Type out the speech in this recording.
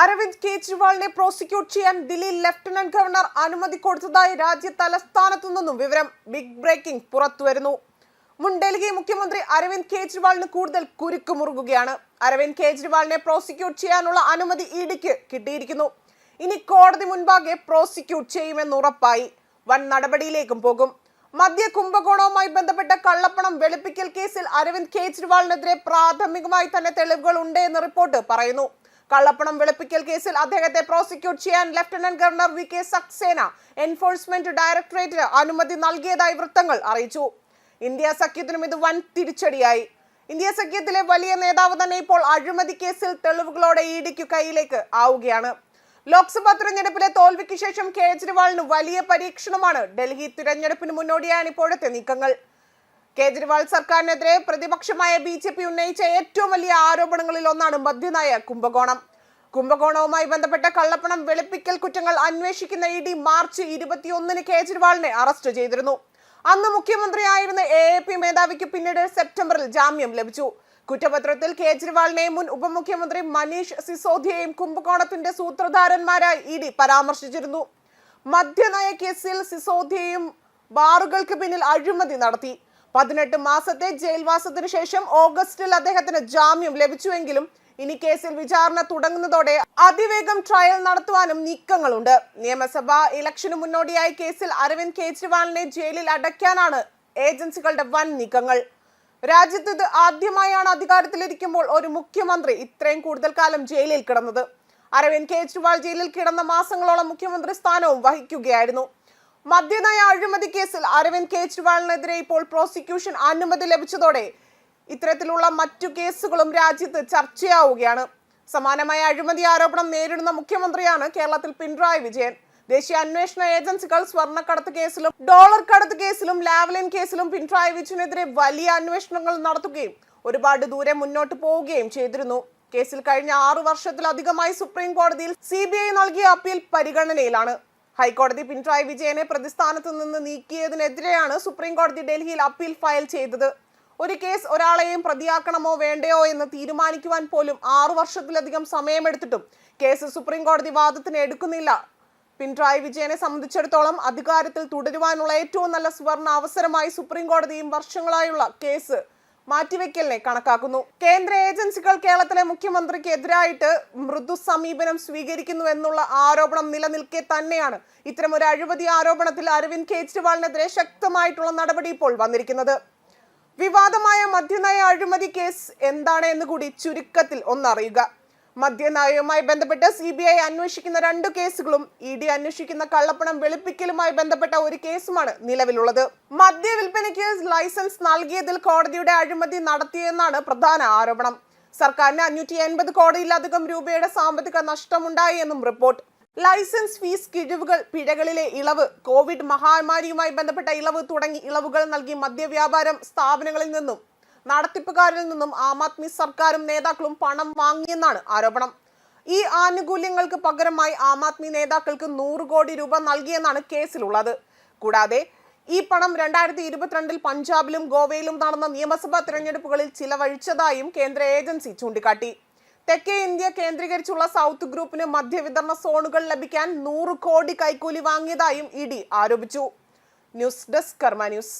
അരവിന്ദ് കെജ്രിവാളിനെ പ്രോസിക്യൂട്ട് ചെയ്യാൻ Delhi lieutenant governor അനുമതി കൊടുത്തതായി രാജ്യ തലസ്ഥാനത്തു നിന്നും വിവരം ബിഗ് ബ്രേക്കിംഗ് പുറത്തുവരുന്നു മുൻ ഡൽഹി മുഖ്യമന്ത്രി അരവിന്ദ് കെജ്രിവാളിന് കൂടുതൽ കുരുക്ക് മുറുകുകയാണ് അരവിന്ദ് കെജ്രിവാളിനെ പ്രോസിക്യൂട്ട് ചെയ്യാനുള്ള അനുമതി ഇടിക്ക് കിട്ടിയിരിക്കുന്നു. ഇനി കോടതി മുൻപാകെ പ്രോസിക്യൂട്ട് ചെയ്യുമെന്ന് ഉറപ്പായി. വൻ നടപടിയിലേക്കും പോകും. മദ്യ കുംഭകോണവുമായി ബന്ധപ്പെട്ട കള്ളപ്പണം വെളുപ്പിക്കൽ കേസിൽ അരവിന്ദ് കെജ്രിവാളിനെതിരെ പ്രാഥമികമായി തന്നെ തെളിവുകൾ ഉണ്ട് എന്ന് റിപ്പോർട്ട് പറയുന്നു. കള്ളപ്പണം വെളുപ്പിക്കൽ കേസിൽ അദ്ദേഹത്തെ പ്രോസിക്യൂട്ട് ചെയ്യാൻ lieutenant governor V K Saxena enforcement ഡയറക്ടറേറ്റിന് അനുമതി നൽകിയതായി വൃത്തങ്ങൾ അറിയിച്ചു. ഇന്ത്യ സഖ്യത്തിനും ഇത് വൻ തിരിച്ചടിയായി. ഇന്ത്യ സഖ്യത്തിലെ വലിയ നേതാവ് തന്നെ ഇപ്പോൾ അഴിമതി കേസിൽ തെളിവുകളോടെ ഇഡിക്കു കയ്യിലേക്ക് ആവുകയാണ്. ലോക്സഭാ തിരഞ്ഞെടുപ്പിലെ തോൽവിക്ക് ശേഷം കേജ്രിവാളിന് വലിയ പരീക്ഷണമാണ്. ഡൽഹി തിരഞ്ഞെടുപ്പിന് മുന്നോടിയാണ് ഇപ്പോഴത്തെ നീക്കങ്ങൾ. കേജ്രിവാൾ സർക്കാരിനെതിരെ പ്രതിപക്ഷമായ ബി ജെ പി ഉന്നയിച്ച ഏറ്റവും വലിയ ആരോപണങ്ങളിൽ ഒന്നാണ് മദ്യനയ കുംഭകോണം. കുംഭകോണവുമായി ബന്ധപ്പെട്ട കള്ളപ്പണം വെളുപ്പിക്കൽ കുറ്റങ്ങൾ അന്വേഷിക്കുന്ന ഇ ഡി മാർച്ച് ഇരുപത്തിയൊന്നിന് കേജ്രിവാളിനെ അറസ്റ്റ് ചെയ്തിരുന്നു. അന്ന് മുഖ്യമന്ത്രിയായിരുന്ന എ എ പി മേധാവിക്ക് പിന്നീട് സെപ്റ്റംബറിൽ ജാമ്യം ലഭിച്ചു. കുറ്റപത്രത്തിൽ കേജ്രിവാളിനെയും മുൻ ഉപമുഖ്യമന്ത്രി മനീഷ് സിസോദിയെയും കുംഭകോണത്തിന്റെ സൂത്രധാരന്മാരായി ഇ ഡി പരാമർശിച്ചിരുന്നു. മദ്യനയ കേസിൽ സിസോദിയയും ബാറുകൾക്ക് പിന്നിൽ അഴിമതി നടത്തി. പതിനെട്ട് മാസത്തെ ജയിൽവാസത്തിനു ശേഷം ഓഗസ്റ്റിൽ അദ്ദേഹത്തിന് ജാമ്യം ലഭിച്ചുവെങ്കിലും ഇനി കേസിൽ വിചാരണ തുടങ്ങുന്നതോടെ അതിവേഗം ട്രയൽ നടത്തുവാനും നീക്കങ്ങളുണ്ട്. നിയമസഭാ ഇലക്ഷന് മുന്നോടിയായി കേസിൽ അരവിന്ദ് കെജ്രിവാളിനെ ജയിലിൽ അടയ്ക്കാനാണ് ഏജൻസികളുടെ വൻ നീക്കങ്ങൾ. രാജ്യത്ത് ഇത് ആദ്യമായാണ് അധികാരത്തിലിരിക്കുമ്പോൾ ഒരു മുഖ്യമന്ത്രി ഇത്രയും കൂടുതൽ കാലം ജയിലിൽ കിടന്നത്. അരവിന്ദ് കെജ്രിവാൾ ജയിലിൽ കിടന്ന മാസങ്ങളോളം മുഖ്യമന്ത്രി സ്ഥാനവും വഹിക്കുകയായിരുന്നു. മദ്യനയ അഴിമതി കേസിൽ അരവിന്ദ് കെജ്രിവാളിനെതിരെ ഇപ്പോൾ പ്രോസിക്യൂഷൻ അനുമതി ലഭിച്ചതോടെ ഇത്തരത്തിലുള്ള മറ്റു കേസുകളും രാജ്യത്ത് ചർച്ചയാവുകയാണ്. സമാനമായ അഴിമതി ആരോപണം നേരിടുന്ന മുഖ്യമന്ത്രിയാണ് കേരളത്തിൽ പിണറായി വിജയൻ. ദേശീയ അന്വേഷണ ഏജൻസികൾ സ്വർണക്കടത്ത് കേസിലും ഡോളർ കടത്ത് കേസിലും ലാവലിൻ കേസിലും പിണറായി വിജയനെതിരെ വലിയ അന്വേഷണങ്ങൾ നടത്തുകയും ഒരുപാട് ദൂരെ മുന്നോട്ട് പോവുകയും ചെയ്തിരുന്നു. കേസിൽ കഴിഞ്ഞ ആറു വർഷത്തിലധികമായി സുപ്രീം കോടതിയിൽ സി നൽകിയ അപ്പീൽ പരിഗണനയിലാണ്. ഹൈക്കോടതി പിണറായി വിജയനെ പ്രതിസ്ഥാനത്ത് നിന്ന് നീക്കിയതിനെതിരെയാണ് സുപ്രീം കോടതി ഡൽഹിയിൽ അപ്പീൽ ഫയൽ ചെയ്തത്. ഒരു കേസ് ഒരാളെയും പ്രതിയാക്കണമോ വേണ്ടയോ എന്ന് തീരുമാനിക്കുവാൻ പോലും ആറു വർഷത്തിലധികം സമയമെടുത്തിട്ടും കേസ് സുപ്രീം കോടതി വാദത്തിന് എടുക്കുന്നില്ല. പിണറായി വിജയനെ സംബന്ധിച്ചിടത്തോളം അധികാരത്തിൽ തുടരുവാനുള്ള ഏറ്റവും നല്ല സുവർണ അവസരമായി സുപ്രീം കോടതിയും വർഷങ്ങളായുള്ള കേസ് മാറ്റിവെക്കലിനെ കണക്കാക്കുന്നു. കേന്ദ്ര ഏജൻസികൾ കേരളത്തിലെ മുഖ്യമന്ത്രിക്ക് എതിരായിട്ട് മൃദു സമീപനം സ്വീകരിക്കുന്നു എന്നുള്ള ആരോപണം നിലനിൽക്കെ തന്നെയാണ് ഇത്തരം ഒരു അഴിമതി ആരോപണത്തിൽ അരവിന്ദ് കെജ്രിവാളിനെതിരെ ശക്തമായിട്ടുള്ള നടപടി ഇപ്പോൾ വന്നിരിക്കുന്നത്. വിവാദമായ മദ്യനയ അഴിമതി കേസ് എന്താണ് എന്ന് കൂടി ചുരുക്കത്തിൽ ഒന്നറിയുക. മദ്യനയവുമായി ബന്ധപ്പെട്ട് സി ബി ഐ അന്വേഷിക്കുന്ന രണ്ട് കേസുകളും ഇ ഡി അന്വേഷിക്കുന്ന കള്ളപ്പണം വെളുപ്പിക്കലുമായി ബന്ധപ്പെട്ട ഒരു കേസുമാണ് നിലവിലുള്ളത്. മദ്യ വിൽപ്പനയ്ക്ക് ലൈസൻസ് നൽകിയതിൽ കോടതിയുടെ അഴിമതി നടത്തിയെന്നാണ് പ്രധാന ആരോപണം. സർക്കാരിന് അഞ്ഞൂറ്റി എൺപത് കോടിയിലധികം രൂപയുടെ സാമ്പത്തിക നഷ്ടമുണ്ടായി എന്നും റിപ്പോർട്ട്. ലൈസൻസ് ഫീസ് കിഴിവുകൾ പിഴകളിലെ ഇളവ് കോവിഡ് മഹാമാരിയുമായി ബന്ധപ്പെട്ട ഇളവ് തുടങ്ങി ഇളവുകൾ നൽകി മദ്യവ്യാപാരം സ്ഥാപനങ്ങളിൽ നിന്നും നടത്തിപ്പുകാരിൽ നിന്നും ആം ആദ്മി സർക്കാരും നേതാക്കളും പണം വാങ്ങിയെന്നാണ് ആരോപണം. ഈ ആനുകൂല്യങ്ങൾക്ക് പകരമായി ആം ആദ്മി നേതാക്കൾക്ക് നൂറ് കോടി രൂപ നൽകിയെന്നാണ് കേസിലുള്ളത്. കൂടാതെ ഈ പണം രണ്ടായിരത്തി ഇരുപത്തിരണ്ടിൽ പഞ്ചാബിലും ഗോവയിലും നടന്ന നിയമസഭാ തിരഞ്ഞെടുപ്പുകളിൽ ചിലവഴിച്ചതായും കേന്ദ്ര ഏജൻസി ചൂണ്ടിക്കാട്ടി. തെക്കേ ഇന്ത്യ കേന്ദ്രീകരിച്ചുള്ള സൗത്ത് ഗ്രൂപ്പിന് മദ്യവിതരണ സോണുകൾ ലഭിക്കാൻ നൂറ് കോടി കൈക്കൂലി വാങ്ങിയതായും ഇ ഡി ആരോപിച്ചു. News desk Karma news.